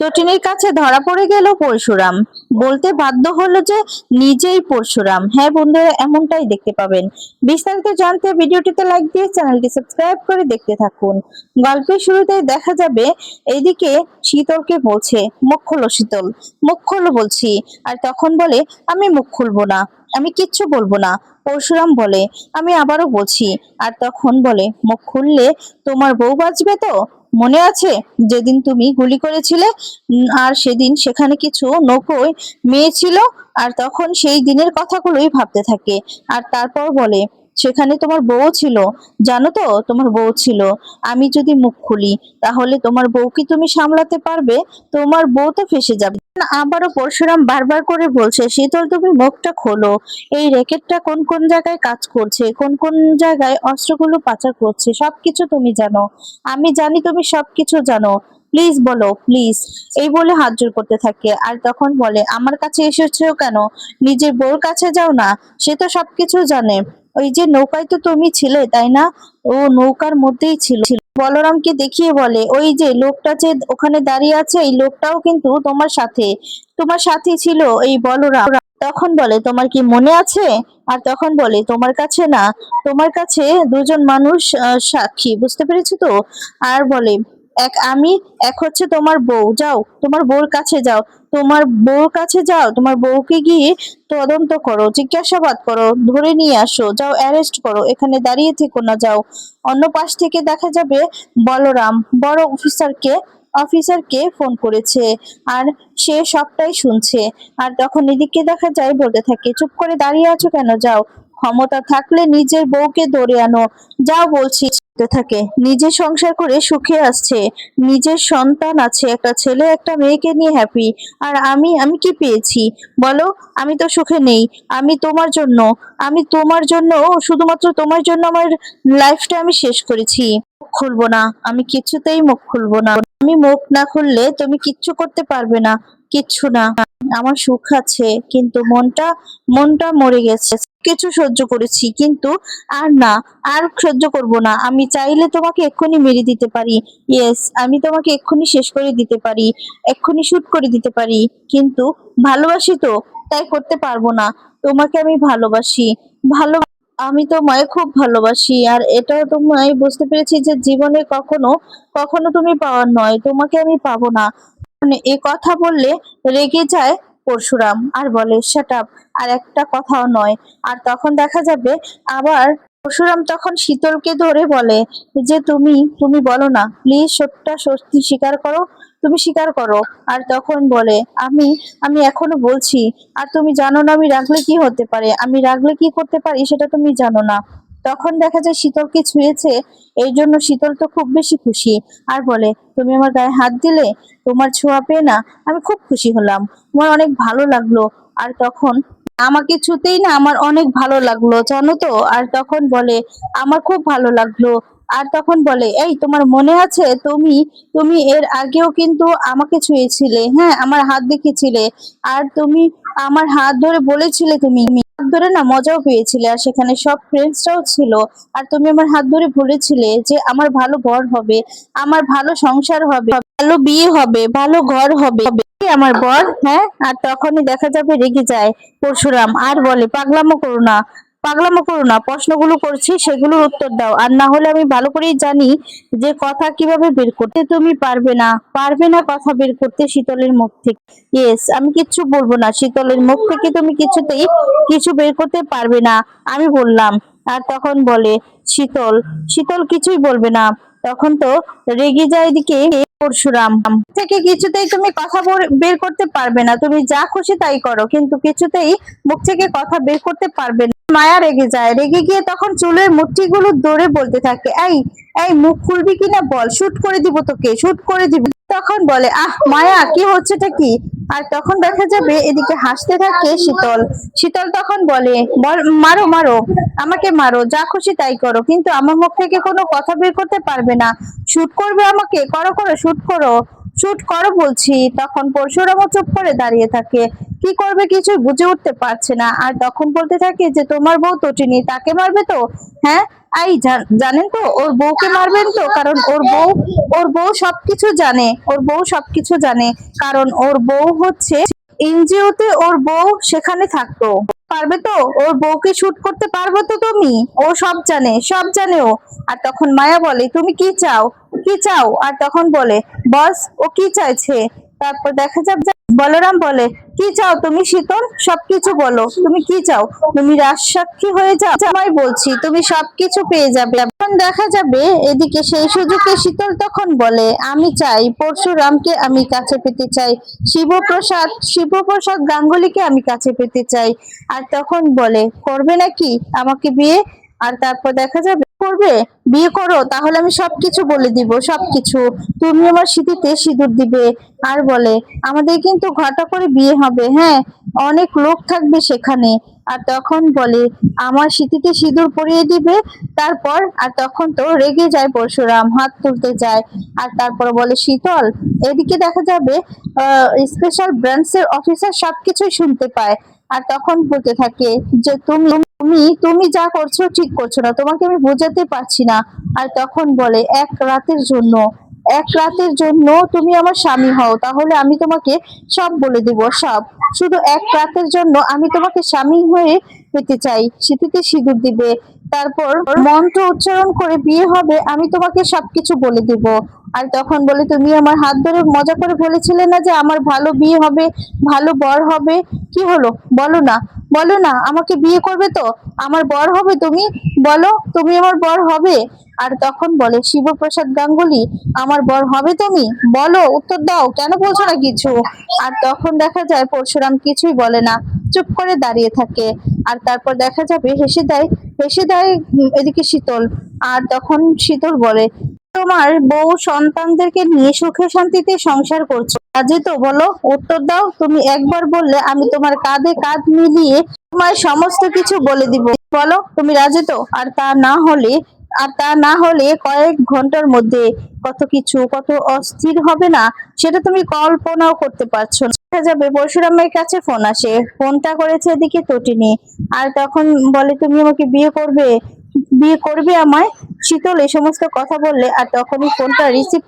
তটিনীর কাছে ধরা পড়ে গেল পরশুরাম। বলতে বাধ্য হলো যে নিজেই পরশুরাম। হ্যাঁ বন্ধুরা, এমনটাই দেখতে পাবেন। বিস্তারিত জানতে ভিডিওটিতে লাইক দিয়ে চ্যানেলটি সাবস্ক্রাইব করে দেখতে থাকুন। গল্পের শুরুতেই দেখা যাবে এইদিকে শীতলকে বলছে, মুখ খোলো শীতল, মুখ খোলো বলছি। আর তখন বলে, আমি মুখ খুলবো না, আমি কিচ্ছু বলব না। পরশুরাম বলে, আমি আবারও বলছি। আর তখন বলে, মুখ খুললে তোমার বউ বাঁচবে তো? মনে আছে? যেদিন তুমি গুলি করেছিলে আর সেদিন সেখানে কিছু নৌকোয় মেয়ে ছিল, আর তখন সেই দিনের কথাগুলোই ভাবতে থাকে। আর তারপর বলে, সেখানে তোমার বউ ছিল। জানো তো, তোমার বউ ছিল। আমি যদি মুখ খুলি, তাহলে তোমার বউ কি তুমি সামলাতে পারবে? তোমার বউ তো ফেসে যাবে। আবারও পরশুরাম বারবার করে বলছে, শীতল, তুমি মুখটা খোলো। এই র্যাকেটটা কোন কোন জায়গায় কাজ করছে? কোন কোন জায়গায় অস্ত্রগুলো পাচার করছে? সবকিছু তুমি জানো। আমি জানি তুমি সবকিছু জানো। প্লিজ বলো, প্লিজ। এই বলে হাত জোর করতে থাকে আর তখন বলে, আমার কাছে এসেছ কেন? নিজের বউর কাছে যাও না। সে তো সবকিছু জানে। ওই যে নৌকায় তো তুমি ছিলে, তাই না? ও নৌকার মধ্যেই ছিল। বলরামকে দেখিয়ে বলে, ওই যে লোকটা যে ওখানে দাঁড়িয়ে আছে, এই লোকটাও কিন্তু তোমার সাথে। তোমার সাথে ছিল এই বলরাম। তখন বলে, তোমার কি মনে আছে? আর তখন বলে, তোমার কাছে না, তোমার কাছে দুজন মানুষ সাক্ষী, বুঝতে পেরেছ তো? আর বলে এক আমি, এক হচ্ছে তোমার বউ। যাও, তোমার বউর কাছে যাও। তোমার বউর কাছে যাও, তোমার বউকে গিয়ে তদন্ত করো, জিজ্ঞাসাবাদ করো, ধরে নিয়ে আসো, যাও অ্যারেস্ট করো, এখানে দাঁড়িয়ে থেকো না, যাও। অন্য পাশ থেকে দেখা যাবে বলরাম, বড় অফিসারকে অফিসারকে ফোন করেছে, আর সে সবটাই শুনছে। আর তখন এদিকে দেখা যায়, বলতে থাকে, চুপ করে দাঁড়িয়ে আছো কেন? যাও, ক্ষমতা থাকলে নিজের বউকে ধরে আনো। যাও, বলছি। বলতে থাকে। নিজে সংসার করে সুখে আসছে। নিজের সন্তান আছে, একটা ছেলে, একটা মেয়েকে নিয়ে হ্যাপি আর আমি আমি কি পেয়েছি? বলো, আমি তো সুখে নেই। আমি তোমার জন্য, আমি তোমার জন্য, শুধুমাত্র তোমার জন্য আমার লাইফটা আমি শেষ করেছি। মুখ খুলবো না, আমি কিছুতেই মুখ খুলবো না। আমি মুখ না খুললে তুমি কিচ্ছু করতে পারবে না, কিচ্ছু না। আমার সুখ আছে, কিন্তু মনটা মনটা মরে গেছে। কিছু সহ্য করেছি, কিন্তু আর না, আর সহ্য করব না। আমি চাইলে তোমাকে এক্ষুনি মেরে দিতে পারি। ইয়েস আমি তোমাকে এক্ষুনি শেষ করে দিতে পারি, এক্ষুনি শুট করে দিতে পারি। কিন্তু ভালোবাসি তো, তাই করতে পারব না। তোমাকে আমি ভালোবাসি, ভালো আমি তোমায় খুব ভালোবাসি। আর এটাও তোমায় বুঝতে পেরেছি যে জীবনে কখনো কখনো তুমি পাওয়ার নয়, তোমাকে আমি পাবো না। এ কথা বললে রেগে যায় পরশুরাম। আর বলে আপ আর একটা কথাও নয়। আর তখন দেখা যাবে আবার পরশুরাম তখন শীতলকে ধরে বলে, যে তুমি তুমি বলো না প্লিজ সত্যটা সত্যি স্বীকার করো, তুমি স্বীকার করো। আর তখন বলে, আমি আমি এখনও বলছি, আর তুমি জানো না আমি রাখলে কি হতে পারে, আমি রাখলে কি করতে পারি সেটা তুমি জানো না। তখন দেখা যায় শীতলকে ছুঁয়েছে, এই জন্য শীতল তো খুব বেশি খুশি। আর বলে, তুমি আমার গায়ে হাত দিলে? তোমার ছোঁয়া পেয়ে না? আমি খুব খুশি হলাম। আমার অনেক ভালো লাগল। আর তখন, আমাকে ছুতেই না আমার অনেক ভালো লাগল, জানো তো? আর তখন বলে, আমার খুব ভালো লাগল। আর তখন বলে, এই, তোমার মনে আছে? তুমি তুমি এর আগেও কিন্তু আমাকে ছুঁয়েছিলে। হ্যাঁ আমার হাত দেখেছিলে। আর তুমি আমার হাত ধরে বলেছিলে তুমি ধরে না মজাও পেয়েছিলে আর সেখানে সব ফ্রেন্ডসরাও ছিল। আর তুমি আমার হাত ধরে বলেছিলে যে আমার ভালো বর হবে, আমার ভালো সংসার হবে, ভালো বিয়ে হবে, ভালো ঘর হবে। আমার বর হ্যাঁ? আর তখনই দেখা যাবে রেগে যায় পরশুরাম। আর বলে, পাগলামো করো না। পাগলামো করো না, প্রশ্নগুলো করছি, সেগুলোর উত্তর দাও। আর না হলে আমি ভালো করেই জানি যে কথা কীভাবে বের করতে তুমি পারবে না। পারবে না কথা বের করতে শীতলের মুখ থেকে। ইয়েস আমি কিচ্ছু বলব না। শীতলের মুখ থেকে তুমি কিছুতেই কিছু বের করতে পারবে না। আমি বললাম, আর তখন বলে, শীতল শীতল কিছুই বলবে না। তখন তো রেগে যায় এদিকে। পরশুরাম। থেকে কিছুতেই তুমি কথা বের করতে পারবে না। তুমি যা খুশি তাই করো, কিন্তু কিছুতেই মুখ থেকে কথা বের করতে পারবে না। মায়া রেগে যায়। রেগে গিয়ে তখন চুলের মুঠিগুলো দৌড়ে বলতে থাকে, এই এই, মুখ খুলবি কিনা বল? শুট করে দিব তোকে, শুট করে দিব। তখন বলে, আহ, মায়া, কি হচ্ছেটা কি? আর তখন দেখা যাবে এদিকে হাসতে থাকে শীতল। শীতল তখন বলে মারো মারো, আমাকে মারো, যা খুশি তাই করো, কিন্তু আমার মুখ থেকে কোনো কথা বের করতে পারবে না। শুট করবে আমাকে? করো করো, শুট করো শুট করো বলছি। তখন পরশুরামও চুপ করে দাঁড়িয়ে থাকে। কি করবে কিছু বুঝে উঠতে পারছে না। আর তখন বলতে থাকে যে, তোমার বউ তটিনি, তাকে মারবে তো? হ্যাঁ আই জানেন তো, ওর বউকে মারবেন তো, কারণ ওর বউ ওর বউ সবকিছু জানে, ওর বউ সবকিছু জানে, কারণ ওর বউ হচ্ছে এনজিওতে ওর বউ সেখানে থাকতো। পারবে তো? ওর বউকে শুট করতে পারবে তো তুমি? ও সব জানে সব জানে ও। আর তখন মায়া বলে, তুমি কি চাও? কি চাও? আর তখন বলে, বস, ও কি চাইছে? তারপর দেখা যাবে যে বলরাম বলে, কি চাও তুমি শীতল? সবকিছু বলো। তুমি কি চাও? তুমি রাজসাক্ষী হয়ে যাও? আমায় বলছি, তুমি সবকিছু পেয়ে যাবে। এখন দেখা যাবে। এদিকে সেই সুযোগে শীতল তখন বলে, আমি চাই, পরশুরামকে আমি কাছে পেতে চাই। শিবপ্রসাদ শিবপ্রসাদ গাঙ্গুলিকে আমি কাছে পেতে চাই। আর তখন বলে, করবে নাকি আমাকে বিয়ে? আর তারপর দেখা যাবে? করবে? বিয়ে করো, তাহলে আমি সবকিছু বলে দিব, সবকিছু। তুমি আমার স্মৃতিতে সিঁদুর দিবে আর বলে, আমাদের কিন্তু ঘটা করে বিয়ে হবে হ্যাঁ? অনেক লোক থাকবে সেখানে। আর তখন বলে, আমার স্মৃতিতে সিঁদুর পরিয়ে দিবে, তারপর, আর তখন তো রেগে যায় পরশুরাম, হাত তুলতে যায়। আর তারপর বলে, শীতল, এদিকে দেখা যাবে স্পেশাল ব্রাঞ্চের অফিসার সবকিছুই শুনতে পায়। আর তখন বলতে থাকে যে, তুমি তুমি তুমি যা করছ ঠিক করছ না। তোমাকে আমি বোঝাতে পারছি না। আর তখন বলে, এক রাতের জন্য, এক রাতের জন্য তুমি আমার স্বামী হও, তাহলে আমি তোমাকে সব বলে দিব, সব। শুধু এক রাতের জন্য আমি তোমাকে স্বামী হয়ে পেতে চাই স্মৃতিতে সিঁদুর দিবে। তারপর মন্ত্র উচ্চারণ করে বিয়ে হবে, আমি তোমাকে সবকিছু বলে দিব। আর তখন বলে, তুমি আমার হাত ধরে মজা করে বলেছিলে না যে আমার ভালো বিয়ে হবে, ভালো বর হবে? কি হলো? বলো না বলো না, আমাকে বিয়ে করবে তো? আমার বর হবে তুমি? বলো, তুমি আমার বর হবে? আর তখন বলে, শিবপ্রসাদ গাঙ্গুলি, আমার বর হবে তুমি? বলো, উত্তর দাও, কেন বলছো না কিছু? আর তখন দেখা যায়, পরশুরাম কিছুই বলে না, চুপ করে দাঁড়িয়ে থাকে। আর তারপর দেখা যাবে হেসে দেয় হেসে দেয় এদিকে শীতল। আর তখন শীতল বলে, তোমার বউ সন্তানদেরকে নিয়ে সুখে শান্তিতে সংসার করছ। কাজে তো বলো, উত্তর দাও। তুমি একবার বললে আমি তোমার কাঁধে কাঁধ মিলিয়ে তোমার সমস্ত কিছু বলে দিব। বলো, তুমি রাজি তো? আর তা না হলে, আর তা না হলে কয়েক ঘণ্টার মধ্যে কত কিছু, কত অস্থির হবে না, সেটা তুমি কল্পনাও করতে পারছ দেখা যাবে। পরশুরামের কাছে ফোন আসে। ফোনটা করেছে এদিকে তটিনী। আর তখন বলে, তুমি আমাকে বিয়ে করবে? বিয়ে করবে আমায়? শীতল এই সমস্ত কথা বললে, আর তখনই ফোনটা রিসিভ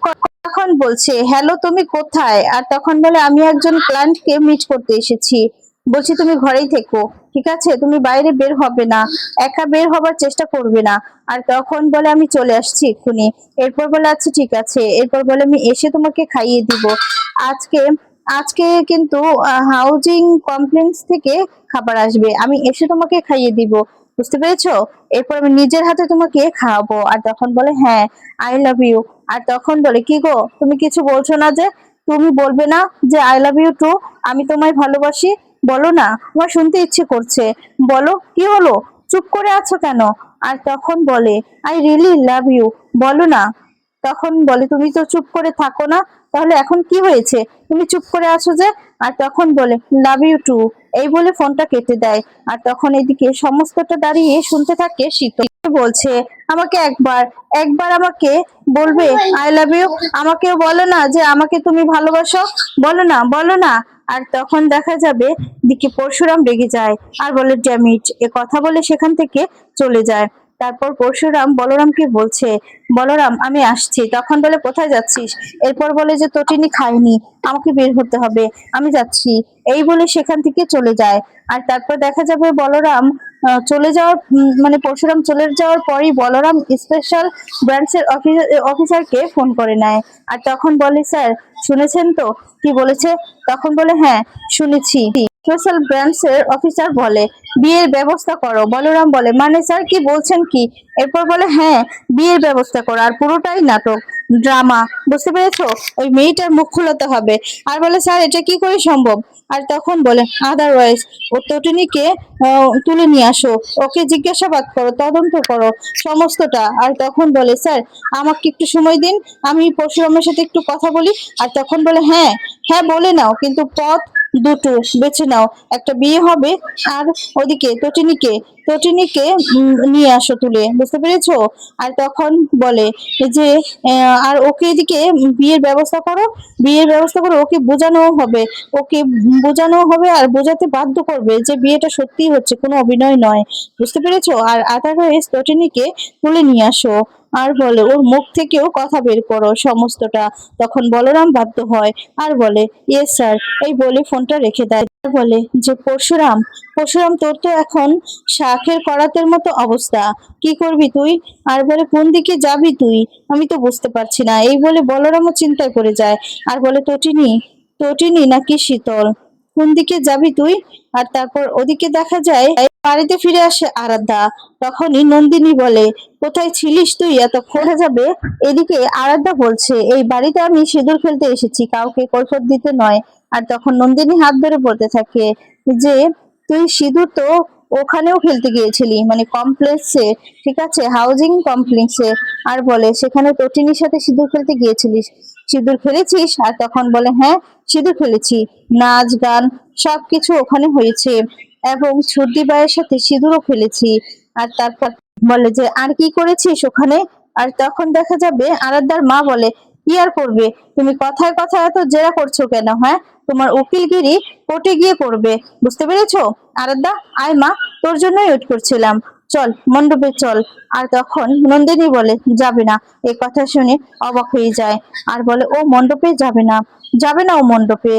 তখন বলছে হ্যালো তুমি কোথায়? আর তখন বলে, আমি একজন ক্লায়েন্টকে মিট করতে এসেছি। বলছি, তুমি ঘরেই থেকো, ঠিক আছে? তুমি বাইরে বের হবে না। একা বের হবার চেষ্টা করবে না। আর তখন বলে, আমি চলে আসছি এক্ষুনি। এরপর বলে আচ্ছা ঠিক আছে। এরপর বলে, আমি এসে তোমাকে খাইয়ে দিব। আজকে আজকে কিন্তু হাউজিং কমপ্লেক্স থেকে খাবার আসবে। আমি এসে তোমাকে খাইয়ে দিব। বুঝতে পেরেছ? এরপর আমি নিজের হাতে তোমাকে খাওয়াবো। আর তখন বলে হ্যাঁ আই লাভ ইউ আর তখন বলে, কি গো, তুমি কিছু বলছো না যে, তুমি বলবে না যে আই লাভ ইউ টু আমি তোমায় ভালোবাসি? বলো না আমার শুনতে ইচ্ছে করছে। বলো, কি হলো? চুপ করে আছো কেন? আর তখন বলে আই রিয়েলি লাভ ইউ বলো না তখন বলে, তুমি তো চুপ করে থাকো না, তাহলে এখন কি হয়েছে? তুমি চুপ করে আছো যে? আর তখন বলে লাভ ইউ টু এই বলে ফোনটা কেটে দেয়। আর তখন এদিকে সমস্তটা দাঁড়িয়ে শুনতে থাকে শীতল বলছে, আমাকে একবার একবার আমাকে বলবে আই লাভ ইউ আমাকেও বলো না যে, আমাকে তুমি ভালোবাসো? বলো না বলো না। আর তখন দেখা যাবে দিকে পরশুরাম রেগে যায়। আর বলে ড্যামিট এ কথা বলে সেখান থেকে চলে যায়। তারপর পরশুরাম বলরামকে বলছে, বলরাম, আমি আসছি। তখন বলে, কোথায় যাচ্ছিস? এরপর বলে যে, তটিনি খাইনি। আমাকে বের হতে হবে। আমি যাচ্ছি। এই বলে সেখান থেকে চলে যায়। আর তারপর দেখা যাবে বলরাম চলে যাওয়ার মানে পরশুরাম চলে যাওয়ার পরই বলরাম স্পেশাল ব্রাঞ্চের অফিসারকে ফোন করে নেয়। আর তখন বলে, স্যার, শুনেছেন তো? কি বলেছে? তখন বলে হ্যাঁ শুনেছি। স্পেশাল ব্রাঞ্চের অফিসার বলে, বিয়ের ব্যবস্থা করো। বলরাম বলে মানে স্যার, কি বলছেন কি? এরপর বলে হ্যাঁ বিয়ের ব্যবস্থা করো, আর পুরোটাই নাটক, ড্রামা। বুঝতে পেরেছ? ওই মেয়েটার মুখ খুলাতে হবে। আর বলে, স্যার, এটা কি করে সম্ভব? আর তখন বলে আদারওয়াইজ ও তটিনীকে তুলে নিয়ে আসো। ওকে জিজ্ঞাসাবাদ করো, তদন্ত করো, সমস্তটা। আর তখন বলে, স্যার, আমাকে একটু সময় দিন, আমি পরশুরামের সাথে একটু কথা বলি। আর তখন বলে হ্যাঁ হ্যাঁ বলে নাও, কিন্তু পথ দুটো বেছে নাও। একটা বিয়ে হবে আর ওদিকে তটিনীকে তটিনীকে নিয়ে আসো তুলে, বুঝতে পেরেছ? আর তখন বলে যে আর ওকে এদিকে বিয়ের ব্যবস্থা করো, বিয়ের ব্যবস্থা করে ওকে বোঝানো হবে। ওকে বোঝানো হবে আর বোঝাতে বাধ্য করবে যে বিয়েটা সত্যি হচ্ছে, কোনো অভিনয় নয়। বুঝতে পেরেছ? আর আদারওয়াইজ তটিনীকে তুলে নিয়ে আসো। আর বলে, ওর মুখ থেকেও কথা বের করো, সমস্তটা। তখন বলরাম বাধ্য হয়, আর বলে ইয়েস স্যার। এই বলে ফোনটা রেখে দেয়। বলে, যে পরশুরাম পরশুরাম তোর তো এখন শাখের করাতের মতো অবস্থা। কি করবি তুই? আর বলে, কোন দিকে যাবি তুই? আমি তো বুঝতে পারছি না। এই বলে বলরামও চিন্তায় পড়ে যায়। আর বলে, তটিনী তটিনী নাকি শীতল? কোন দিকে যাবি তুই? আর তারপর ওদিকে দেখা যায়, বাড়িতে ফিরে আসে আরাধ্যা। তখনই নন্দিনী বলে, কোথায় ছিলিস তুই? এত দেখা যাবে? এদিকে আরাধ্যা বলছে, এই বাড়িতে আমি সিঁদুর খেলতে এসেছি, কাউকে কৈফত দিতে নয়। আর তখন নন্দিনী হাত ধরে বলতে থাকে যে, তুই সিঁদুর তো ওখানেও খেলতে গিয়েছিলি মানে কমপ্লেক্সে, ঠিক আছে? হাউজিং কমপ্লেক্সে। আর বলে, সেখানে তটিনীর সাথে সিঁদুর খেলতে গিয়েছিলিস। সিঁদুর খেলেছিস আর তখন বলে হ্যাঁ সিঁদুর খেলেছি নাচ, গান, সবকিছু ওখানে হয়েছে এবং ছুটি বায়ের সাথে সিঁদুরও খেলেছি আর তারপর বলে যে, আর কি করেছিস ওখানে? আর তখন দেখা যাবে আরাধ্যার মা বলে, কি আর করবে? তুমি কথায় কথায় এত জেরা করছ কেন হ্যাঁ? তোমার উকিলগিরি কোর্টে গিয়ে করবে, বুঝতে পেরেছ? আরাধ্যা, আয় মা, তোর জন্যই ওয়েট করছিলাম। চল, মণ্ডপে চল। আর তখন নন্দিনী বলে, যাবে না। এই কথা শুনে অবাক হয়ে যায়। আর বলে, ও মণ্ডপে যাবে না। যাবে না ও মণ্ডপে।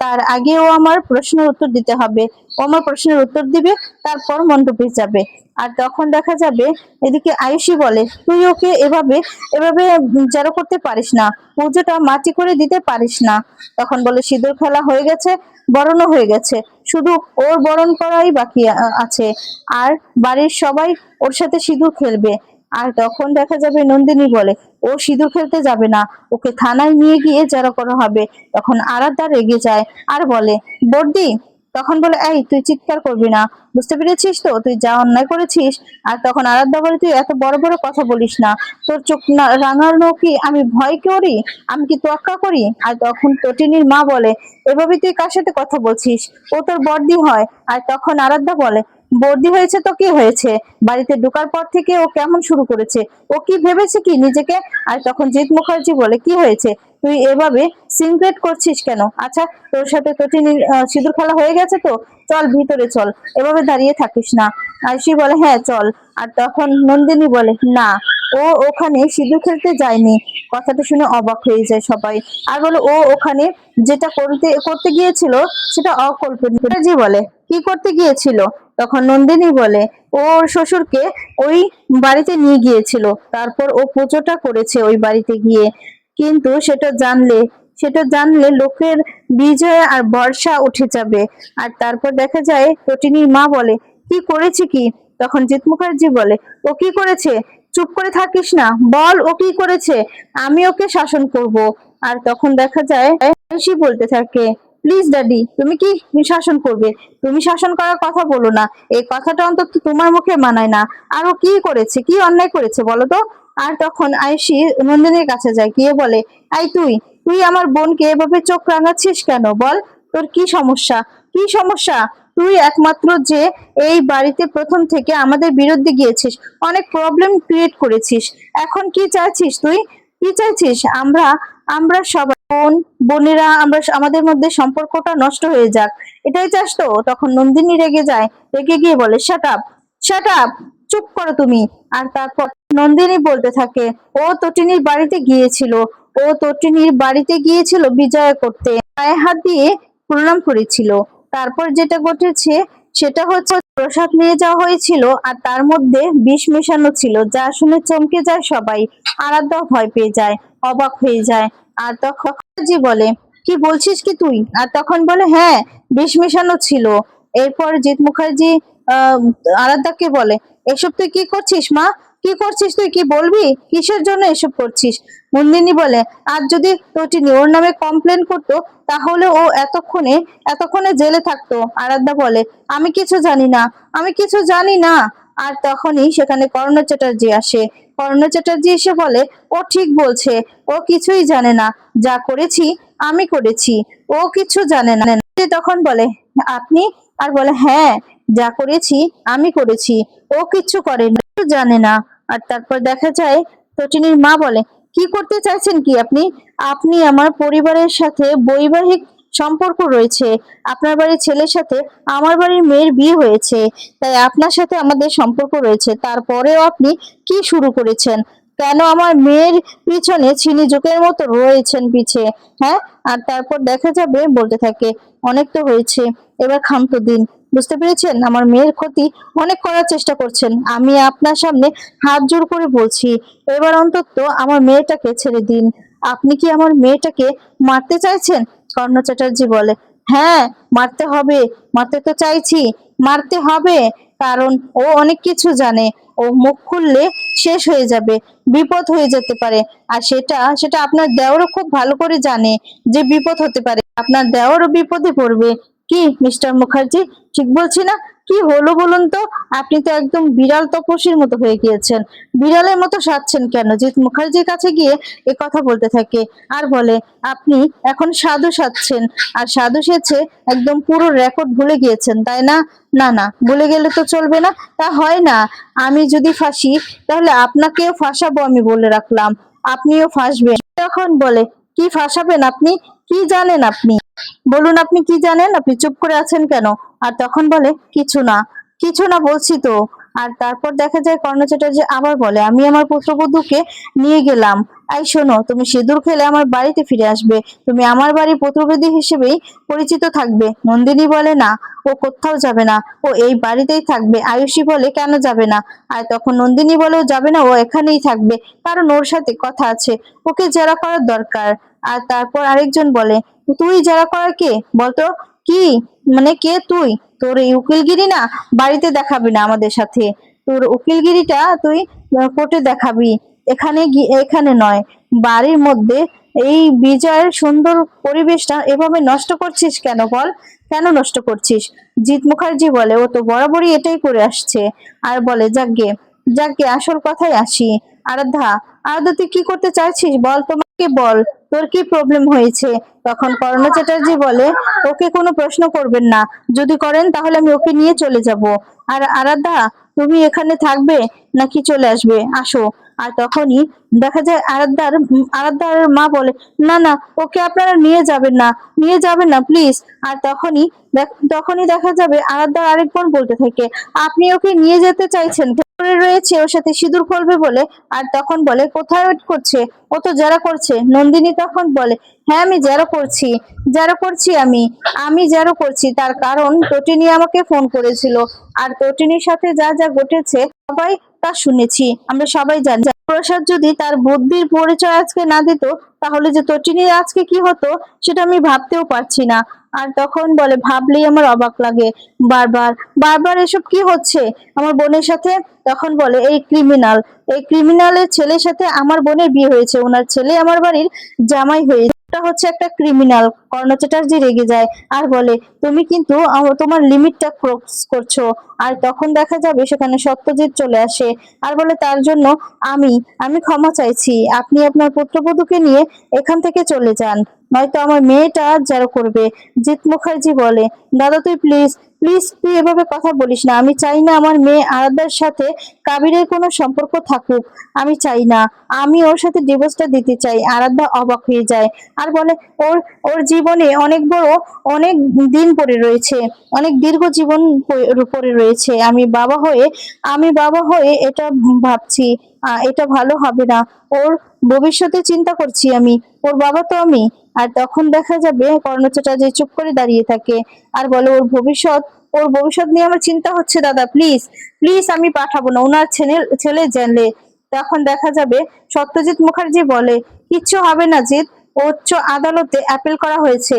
তার আগে ও আমার প্রশ্নের উত্তর দিতে হবে। ও আমার প্রশ্নের উত্তর দিবে, তারপর মণ্ডপে যাবে। আর তখন দেখা যাবে, এদিকে আয়ুষী বলে, তুই ওকে এভাবে এভাবে জড়ো করতে পারিস না। পুজোটা মাটি করে দিতে পারিস না। তখন বলে, সিঁদুর খেলা হয়ে গেছে, বরণও হয়ে গেছে। শুধু ওর বরণ করাই বাকি আছে। আর বাড়ির সবাই ওর সাথে সিঁদুর খেলবে। আর তখন দেখা যাবে নন্দিনী বলে, ও সিঁদুর খেলতে যাবে না, ওকে থানায় নিয়ে গিয়ে জড়ো করা হবে। তখন আরাধ্যা রেগে যায় আর বলে, বর্দি তখন বলে, এই, তুই চিৎকার করবি না। বুঝতে পেরেছিস তো? তুই যা অন্যায় করেছিস। আর তখন আরাধ্যা বলে তুই এত বড় বড় কথা বলিস না। তোর চোখ না রাঙানো কি আমি ভয় করি, আমি কি তোয়াক্কা করি? আর তখন তটিনীর মা বলে, এভাবে তুই কার সাথে কথা বলছিস? ও তোর বর্দি হয়। আর তখন আরাধ্যা বলে বর্দি হয়েছে তো কি হয়েছে? বাড়িতে ঢোকার পর থেকে ও কেমন শুরু করেছে? ও কি ভেবেছে কি নিজেকে? আর তখন জিৎ মুখার্জি বলে, কি হয়েছে? তুই এভাবে সিনক্রেট করছিস কেন? আচ্ছা তোর সাথে তটিনীর সিঁদুর খেলা হয়ে গেছে তো? চল, ভিতরে চল। এভাবে দাঁড়িয়ে থাকিস না। আয়ুষি বলে হ্যাঁ চল। আর তখন নন্দিনী বলে, না, ও ওখানে সিঁদুর খেলতে যায়নি। কথাটা শুনে অবাক হয়ে যায় সবাই। আর বলে, ও ওখানে যেটা করতে করতে গিয়েছিল, সেটা অকল্পনীয়। বলে কি করতে গিয়েছিল? তখন নন্দিনী বলে ওর শ্বশুরকে ওই বাড়িতে নিয়ে গিয়েছিল। তারপর ও পুজোটা করেছে ওই বাড়িতে গিয়ে। কিন্তু সেটা জানলে সেটা জানলে লোকের বিজয় আর বর্ষা উঠে যাবে। আর তারপর দেখা যায় তটিনীর মা বলে, কি করেছে কি? তখন জিৎ মুখার্জি বলে, ও কি করেছে? চুপ করে থাকিস না। বল ও কি করেছে? আমি ওকে শাসন করব। আর তখন দেখা যায় বলতে থাকে প্লিজ ড্যাডি তুমি কি শাসন করবে? তুমি শাসন করার কথা বলো না। এই কথাটা অন্তত তোমার মুখে মানায় না। আরও কি করেছে? কি অন্যায় করেছে বলো তো? আর তখন আয়ুষী নন্দিনীর কাছে যায়, গিয়ে বলে, আই তুই তুই আমার বোনকে এভাবে চোখ রাঙাচ্ছিস কেন? বল, তোর কি সমস্যা? কি সমস্যা? তুই একমাত্র যে এই বাড়িতে প্রথম থেকে আমাদের বিরুদ্ধে গিয়েছিস, অনেক প্রবলেম ক্রিয়েট করেছিস। এখন কি চাইছিস তুই? কি চাইছিস? আমরা আমরা সবাই বোন, বোনেরা, আমরা আমাদের মধ্যে সম্পর্কটা নষ্ট হয়ে যাক। এটাই চাস তো? তখন নন্দিনী রেগে যায়, রেগে গিয়ে বলে শাট আপ শাট আপ চুপ করো তুমি। আর তারপর নন্দিনী বলতে থাকে, ও তটিনীর বাড়িতে গিয়েছিল। ও তটিনীর বাড়িতে গিয়েছিল বিজয় করতে। পায়ে হাত দিয়ে প্রণাম করেছিল। তারপর যেটা ঘটেছে সেটা হচ্ছে প্রসাদ নিয়ে যাওয়া হয়েছিল আর তার মধ্যে বিষ মেশানো ছিল, যা শুনে চমকে যায় সবাই। আরাধ্যা ভয় পেয়ে যায়, অবাক হয়ে যায়। আর তখন জি বলে, কি বলছিস কি তুই? আর তখন বলে হ্যাঁ বিষ মেশানো ছিল। এরপর জিৎ মুখার্জি, আহ, আরাধ্যাকে বলে, এসব তুই কি করছিস মা? কি করছিস তুই? কি বলবি? কিসের জন্য এসব করছিস? নন্দিনী বলে আর যদি তটিনী ওর নামে কমপ্লেন করতো, তাহলে ও এতক্ষণে এতক্ষণে জেলে থাকতো। আরাধ্যা বলে, আমি কিছু জানি না, আমি কিছু জানি না। আর তখনই সেখানে কর্ণ চ্যাটার্জি আসে। কর্ণ চ্যাটার্জি এসে বলে, ও ঠিক বলছে, ও কিছুই জানে না। যা করেছি, আমি করেছি, ও কিছু জানে না। তখন বলে, আপনি? আর বলে হ্যাঁ যা করেছি, আমি করেছি, ও কিচ্ছু করেনি জানে না। আর তারপর দেখা যায় তটিনীর মা বলে, কি করতে চাইছেন কি আপনি? আপনি আমার পরিবারের সাথে বৈবাহিক সম্পর্ক রয়েছে। আপনার বাড়ির ছেলের সাথে আমার বাড়ির মেয়ের বিয়ে হয়েছে। তাই আপনার সাথে আমাদের সম্পর্ক রয়েছে। তারপরেও আপনি কি শুরু করেছেন? কেন আমার মেয়ের পিছনে জোকের মতো রয়েছেন পিছে হ্যাঁ? আর তারপর দেখা যাবে, বলতে থাকে, অনেক তো হয়েছে, এবার ক্ষান্ত দিন। বুঝতে পেরেছেন? আমার মেয়ের ক্ষতি অনেক করার চেষ্টা করছেন। আমি আপনার সামনে হাত জোর করে বলছি, এবার অন্তত আমার মেয়েটাকে ছেড়ে দিন। আপনি কি আমার মেয়েটাকে মারতে চাইছেন? কর্ণ চ্যাটার্জি বলে হ্যাঁ মারতে হবে, মারতে তো চাইছি, মারতে হবে। কারণ ও অনেক কিছু জানে। ও মুখ খুললে শেষ হয়ে যাবে, বিপদ হয়ে যেতে পারে। আর সেটা সেটা আপনার দেওরও খুব ভালো করে জানে যে বিপদ হতে পারে। আপনার দেওরও বিপদে পড়বে। কি, মিস্টার মুখার্জি? ঠিক বলছি না? কি হলো বলুন তো? আপনি তো একদম বিড়াল তপস্বীর মতো হয়ে গিয়েছেন। বিড়ালের মতো সাজছেন কেন? জিৎ মুখার্জির কাছে গিয়ে এ কথা বলতে থাকে আর বলে, আপনি এখন সাধু সাজছেন আর সাধু সেছে একদম পুরো রেকর্ড ভুলে গিয়েছেন, তাই না? না না, ভুলে গেলে তো চলবে না। তা হয় না, আমি যদি ফাঁসি, তাহলে আপনাকেও ফাঁসাবো আমি বলে রাখলাম। আপনিও ফাঁসবেন। তখন বলে, কি ফাঁসাবেন আপনি? কি জানেন আপনি? বলুন আপনি কি জানেন? আপনি চুপ করে আছেন কেন? আর তখন বলে, কিছু না কিছু না বলছি তো। আর তারপর দেখা যায় কর্ণ চ্যাটার্জি আবার বলে, আমি আমার পুত্রবধূকে নিয়ে গেলাম। এই শোনো, তুমি সিঁদুর খেলে আমার বাড়িতে ফিরে আসবে। তুমি আমার বাড়ির পুত্রবধূ হিসেবেই পরিচিত থাকবে। নন্দিনী বলে, না, ও কোথাও যাবে না। ও এই বাড়িতেই থাকবে। আয়ুষী বলে, কেন যাবে না? আর তখন নন্দিনী বলেও যাবে না, ও এখানেই থাকবে। কারণ ওর সাথে কথা আছে। ওকে জেরা করার দরকার। আর তারপর আরেকজন বলে, তুই জেরা করার কে? বলতো, কি? মানে কে তুই? তোর এই উকিলগিরি না বাড়িতে দেখাবি না আমাদের সাথে। তোর উকিলগিরিটা তুই কোর্টে দেখাবি। এখানে এখানে নয়। বাড়ির মধ্যে এই বিজয়ের সুন্দর পরিবেশটা এভাবে নষ্ট করছিস কেন বল? কেন নষ্ট করছিস? জিৎ মুখার্জি বলে, ও তো বরাবরই এটাই করে আসছে। আর বলে যাকে যাকে আসল কথাই আসি। আরাধ্যা আরাধ্যা, তুই কি করতে চাইছিস বল? তোমাকে বল। তোর কি প্রবলেম হয়েছে? তখন কর্ণ চ্যাটার্জি বলে, ওকে কোনো প্রশ্ন করবেন না। যদি করেন, তাহলে আমি ওকে নিয়ে চলে যাব। আর আরাধ্যা, তুমি এখানে থাকবে নাকি চলে আসবে? আসো। আর তখনই দেখা যায় আরাধ্যার আরাধ্যার মা বলে, না না, ওকে আপনারা নিয়ে যাবেন না, নিয়ে যাবেন না প্লিজ আর তখনই তখনই দেখা যাবে আরাধ্যার আরেক বোন বলতে থাকে, আপনি ওকে নিয়ে যেতে চাইছেন করে রয়েছে, ওর সাথে সিঁদুর ফলবে বলে। আর তখন বলে, কোথায় ওয়েট করছে? ও তো যারা করছে। নন্দিনী তখন বলে হ্যাঁ আমি যারা করছি যারা করছি আমি। আমি যারা করছি, তার কারণ টটিনী আমাকে ফোন করেছিল। আর টটিনীর সাথে যা যা ঘটেছে, সবাই তা শুনেছি। আমরা সবাই জানি। প্রসাদ যদি তার বুদ্ধির পরিচয় আজকে না দিত, তাহলে যে তটিনীর আজকে কি হতো, সেটা আমি ভাবতেও পারছি না। আর তখন বলে, ভাবলেই আমার অবাক লাগে। বারবার বারবার এসব কি হচ্ছে? আমার বোনের সাথে? তখন বলে, এই ক্রিমিনাল এই ক্রিমিনালের ছেলের সাথে আমার বোনের বিয়ে হয়েছে। ওনার ছেলে আমার বাড়ির জামাই হয়েছে এটা হচ্ছে একটা ক্রিমিনাল কর্ণ চ্যাটার্জি রেগে যায় আর বলে, তুমি কিন্তু তোমার লিমিটটা ক্রস করছ। আর তখন দেখা যাবে সেখানে সত্যজিৎ চলে আসে আর বলে, তার জন্য আমি আমি ক্ষমা চাইছি। আপনি আপনার পুত্রবধূকে নিয়ে এখান থেকে চলে যান। নয়তো আমার মেয়েটা যারা করবে? জিৎ মুখার্জি বলে, দাদা তুই প্লিজ প্লিজ তুই এভাবে কথা বলিস না। আমি চাই না আমার মেয়ে আরাধার সাথে কাবিরের কোনো সম্পর্ক থাকুক। আমি চাই না। আমি ওর সাথে ডিভোর্সটা দিতে চাই। আরাধ্যা অবাক হয়ে যায়। আর বলে, ওর ওর জীবনে অনেক বড়, অনেক দিন পড়ে রয়েছে। অনেক দীর্ঘ জীবন প- পড়ে রয়েছে। আমি বাবা হয়ে, আমি বাবা হয়ে এটা ভাবছি। এটা ভালো হবে না। ওর ভবিষ্যতে চিন্তা করছি আমি। ওর বাবা তো আমি। আর তখন দেখা যাবে কর্ণচটা যে চুপ করে দাঁড়িয়ে থাকে। আর বলে, ওর ভবিষ্যৎ ওর ভবিষ্যৎ নিয়ে আমার চিন্তা হচ্ছে দাদা প্লিজ প্লিজ আমি পাঠাবো না। ওনার ছেলে ছেলে জানলে। তখন দেখা যাবে, সত্যজিৎ মুখার্জি বলে, কিচ্ছু হবে না জিৎ। উচ্চ আদালতে অ্যাপেল করা হয়েছে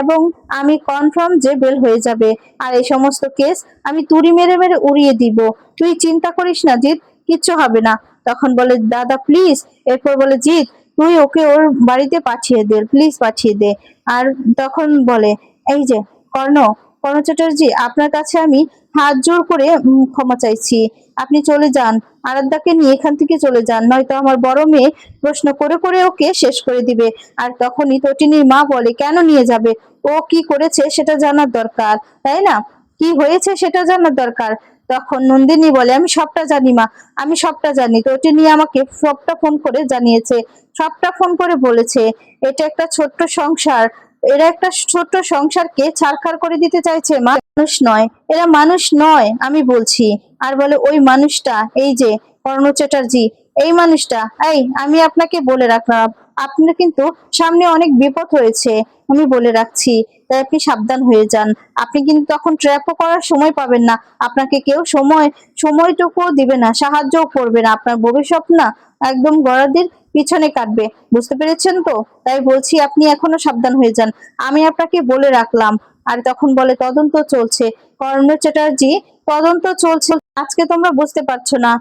এবং আমি কনফার্ম যে বেল হয়ে যাবে। আর এই সমস্ত কেস আমি তুড়ি মেরে মেরে উড়িয়ে দিব। তুই চিন্তা করিস না জিৎ, কিচ্ছু হবে না। তখন বলে, দাদা প্লিজ এরপর বলে, জিৎ, তুই ওকে ওর বাড়িতে পাঠিয়ে দে প্লিজ পাঠিয়ে দে। আর তখন বলে, এই যে, কর্ণ কর্ণ চ্যাটার্জি, আপনার কাছে আমি হাত জোর করে ক্ষমা চাইছি। আপনি চলে যান, আরাধ্যাকে নিয়ে এখান থেকে চলে যান, নয়তো আমার বড় মেয়ে প্রশ্ন করে করে ওকে শেষ করে দিবে। আর তখনই তটিনীর মা বলে, কেন নিয়ে যাবে? ও কি করেছে সেটা জানার দরকার, তাই না? কি হয়েছে সেটা জানার দরকার? তখন নন্দিনী বলে, আমি সবটা জানি মা, আমি সবটা জানি। তটিনী আমাকে সবটা ফোন করে জানিয়েছে। সবটা ফোন করে বলেছে, এটা একটা ছোট্ট সংসার। এরা একটা ছোট্ট সংসারকে ছারখার করে দিতে চাইছে। মা মানুষ নয়, এরা মানুষ নয়, আমি বলছি। আর বলে, ওই মানুষটা, এই যে, কর্ণ চ্যাটার্জি, এই মানুষটা, এই, আমি আপনাকে বলে রাখলাম। আপনার কিন্তু সামনে অনেক বিপদ হয়েছে, আমি বলে রাখছি। তাই আপনি সাবধান হয়ে যান। আপনি কিন্তু তখন ট্র্যাপও করার সময় পাবেন না। আপনাকে কেউ সময়, সময়টুকুও দিবে না, সাহায্যও করবে না। আপনার ভবিষ্যৎ না একদম গড়াদির পিছনে কাটবে। বুঝতে পেরেছেন তো? তাই বলছি আপনি এখনও সাবধান হয়ে যান। আমি আপনাকে বলে রাখলাম। আর তখন বলে তদন্ত চলছে। কর্ণ চ্যাটার্জি, তদন্ত চলছে। আজকে তোমরা বুঝতে পারছ না।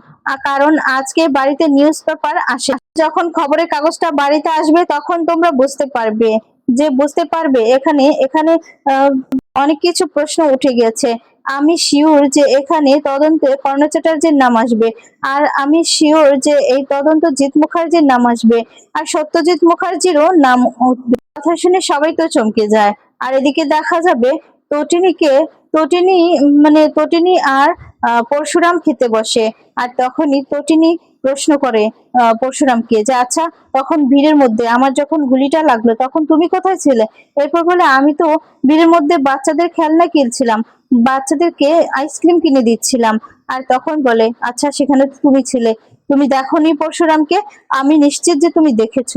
কারণ আজকে বাড়িতে নিউজ পেপার আসে। যখন খবরের কাগজটা বাড়িতে আসবে, তখন তোমরা বুঝতে পারবে। যে বুঝতে পারবে, এখানে এখানে অনেক কিছু প্রশ্ন উঠে গেছে। আমি শিওর যে এখানে তদন্তে কর্ণ চ্যাটার্জির নাম আসবে। আর আমি শিওর যে এই তদন্ত জিৎ মুখার্জির নাম আসবে। আর সত্যজিৎ মুখার্জিরও নাম কথা শুনে সবাই তো চমকে যায়। আর এদিকে দেখা যাবে তটিনীকে তটিনী মানে তটিনী আর পরশুরাম খেতে বসে। আর তখনই তটিনী প্রশ্ন করে পরশুরামকে যে আচ্ছা তখন ভিড়ের মধ্যে আমার যখন গুলিটা লাগল, তখন তুমি কোথায় ছিলে? এরপর বলে, আমি তো ভিড়ের মধ্যে বাচ্চাদের খেলনা কিনছিলাম। বাচ্চাদেরকে আইসক্রিম কিনে দিচ্ছিলাম। আর তখন বলে আচ্ছা সেখানে তুমি ছিলে। তুমি দেখো নি পরশুরামকে? আমি নিশ্চিত যে তুমি দেখেছ।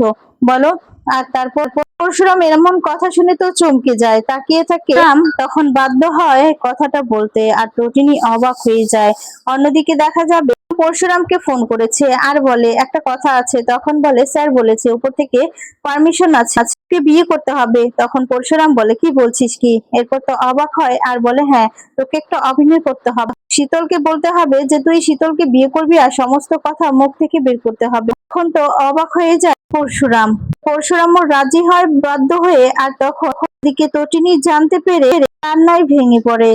বলো, আর তারপর পরশুরাম এমন কথা শুনে তো চমকে যায়, তাকিয়ে থাকে রাম। তখন বাধ্য হয় কথাটা বলতে, আর তটিনী অবাক হয়ে যায়। অন্যদিকে দেখা যাবে, পরশুরামকে ফোন করেছে আর বলে, একটা কথা আছে। তখন বলে, স্যার বলেছে, উপর থেকে পারমিশন আছে। আজকে বিয়ে করতে হবে। তখন পরশুরাম বলে, কি বলছিস কি? এরপর তো অবাক হয় আর বলে হ্যাঁ তোকে একটা অভিনয় করতে হবে। শীতলকে বলতে হবে যে, তুই শীতলকে বিয়ে করবি আর সমস্ত কথা মুখ থেকে বের করতে হবে। তখন তো অবাক হয়ে যায় পরশুরাম। পরশুরামও রাজি হয়, বাধ্য হয়ে, আর তখন দিকে তটিনী জানতে পেরে কান্নায় ভেঙে পড়ে।